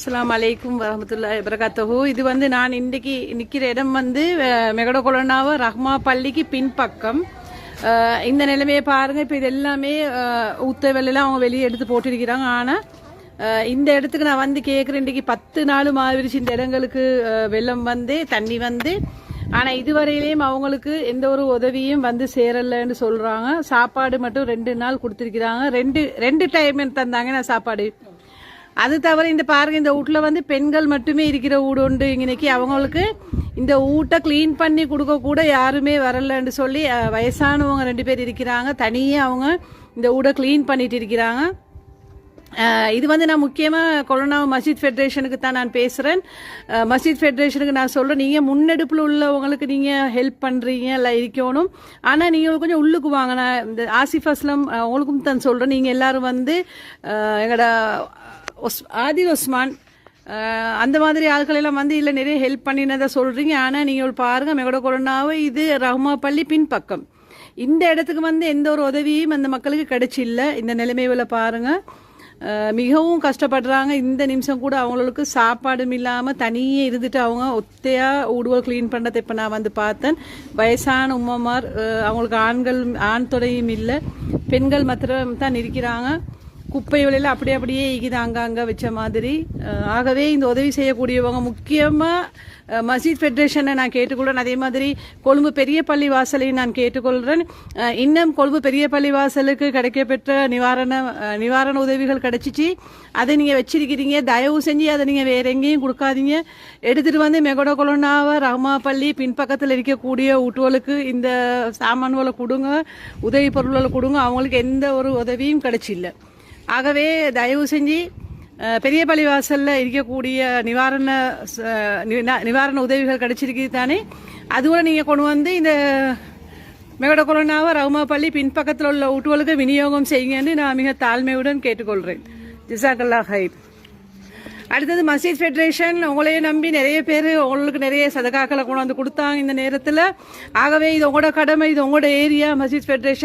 அஸ்லாம் அலைக்கும் வரமத்துல்லா வபரகாத்துஹு இது வந்து நான் இன்றைக்கு நிற்கிற இடம் வந்து அஹ், ரஹ்மா பள்ளிக்கு பின்பக்கம். இந்த நிலைமையை பாருங்க. இப்போ இது எல்லாமே அஹ், அவங்க வெளியே எடுத்து போட்டிருக்கிறாங்க. ஆனால் இந்த இடத்துக்கு நான் வந்து கேட்குறேன் இன்றைக்கி பத்து நாள் மாறிடுச்சு இந்த இடங்களுக்கு வெள்ளம் வந்து தண்ணி வந்து. ஆனால் இதுவரையிலையும் அவங்களுக்கு எந்த ஒரு உதவியும் வந்து சேரலைன்னு சொல்கிறாங்க சாப்பாடு மட்டும் ரெண்டு நாள் கொடுத்துருக்கிறாங்க. ரெண்டு ரெண்டு டைம் தந்தாங்க நான் சாப்பாடு. அது தவிர இந்த பாருங்க இந்த வீட்டில் வந்து பெண்கள் மட்டுமே இருக்கிற வீடு உண்டு. இன்னைக்கு அவங்களுக்கு இந்த வீட்டை க்ளீன் பண்ணி கொடுக்க கூட யாருமே வரலன்னு சொல்லி வயசானவங்க ரெண்டு பேர் இருக்கிறாங்க. தனியே அவங்க இந்த வீடை க்ளீன் பண்ணிட்டு இருக்கிறாங்க. இது வந்து நான் முக்கியமாக கொரோனா மசித் ஃபெடரேஷனுக்கு தான் நான் பேசுகிறேன் மசித் ஃபெடரேஷனுக்கு நான் சொல்கிறேன் நீங்கள் முன்னெடுப்பில் உள்ளவங்களுக்கு நீங்கள் ஹெல்ப் பண்ணுறீங்க இல்லை இருக்கணும். ஆனால் நீங்கள் கொஞ்சம் உள்ளுக்கு வாங்க. நான் இந்த ஆசிஃப் அஸ்லம் உங்களுக்கும் தான் சொல்கிறேன் நீங்கள் எல்லோரும் வந்து எங்களோட ஒஸ் ஆதி ஒஸ்மான் அந்த மாதிரி ஆட்களெல்லாம் வந்து இல்லை நிறைய ஹெல்ப் பண்ணினதை சொல்கிறீங்க ஆனால் நீங்கள் பாருங்கள் மெகட கொரோனாவை இது ரஹ்மா பள்ளி பின்பக்கம். இந்த இடத்துக்கு வந்து எந்த ஒரு உதவியும் அந்த மக்களுக்கு கிடைச்சில்ல. இந்த நிலைமையில பாருங்கள் மிகவும் கஷ்டப்படுறாங்க. இந்த நிமிஷம் கூட அவங்களுக்கு சாப்பாடும் இல்லாமல் தனியே இருந்துட்டு அவங்க ஒத்தையாக ஊடுவல் க்ளீன் பண்ணதை இப்போ நான் வந்து பார்த்தேன். வயசான உம்மமார் அவங்களுக்கு ஆண்கள் ஆண் துணையும் இல்லை. பெண்கள் மாத்திரம் தான் இருக்கிறாங்க. குப்பை வெளியில் அப்படியே அப்படியே ஈக்குது அங்கங்க வச்ச மாதிரி. ஆகவே இந்த உதவி செய்யக்கூடியவங்க முக்கியமாக மஸ்ஜித் ஃபெடரேஷனை நான் கேட்டுக்கொள்கிறேன் அதே மாதிரி கொழும்பு பெரிய பள்ளி வாசலையும் நான் கேட்டுக்கொள்கிறேன் இன்னும் கொழும்பு பெரிய பள்ளி வாசலுக்கு கிடைக்கப்பெற்ற நிவாரண நிவாரண உதவிகள் கிடைச்சிச்சு. அதை நீங்கள் வச்சிருக்கிறீங்க. தயவு செஞ்சு அதை நீங்கள் வேற எங்கேயும் கொடுக்காதீங்க. எடுத்துகிட்டு வந்து மெகடோ கொலோனாவை ரஹ்மா பள்ளி பின்பக்கத்தில் இருக்கக்கூடிய ஊட்டுவலுக்கு இந்த சாமான்களை கொடுங்க உதவி பொருள்களை கொடுங்க. அவங்களுக்கு எந்த ஒரு உதவியும் கிடைச்சில்லை. ஆகவே தயவு செஞ்சு பெரிய பள்ளிவாசலில் இருக்கக்கூடிய நிவாரண நிவாரண உதவிகள் கிடைச்சிருக்கு தானே? அதுவும் நீங்கள் கொண்டு வந்து இந்த மெகட கொரோனாவை ரவுமாப்பள்ளி பின்பக்கத்தில் உள்ள ஊட்டுவலுக்கு விநியோகம் செய்யுங்கன்னு நான் மிக தாழ்மையுடன் கேட்டுக்கொள்கிறேன் ஜிசாக்கல்லா ஹைப். அடுத்தது மசீத் ஃபெடரேஷன். உங்களையே நம்பி நிறைய பேர் உங்களுக்கு நிறைய சதகாக்களை கொண்டு வந்து கொடுத்தாங்க இந்த நேரத்தில். ஆகவே இது உங்களோட கடமை இது உங்களோட ஏரியா. மசீத் ஃபெடரேஷன்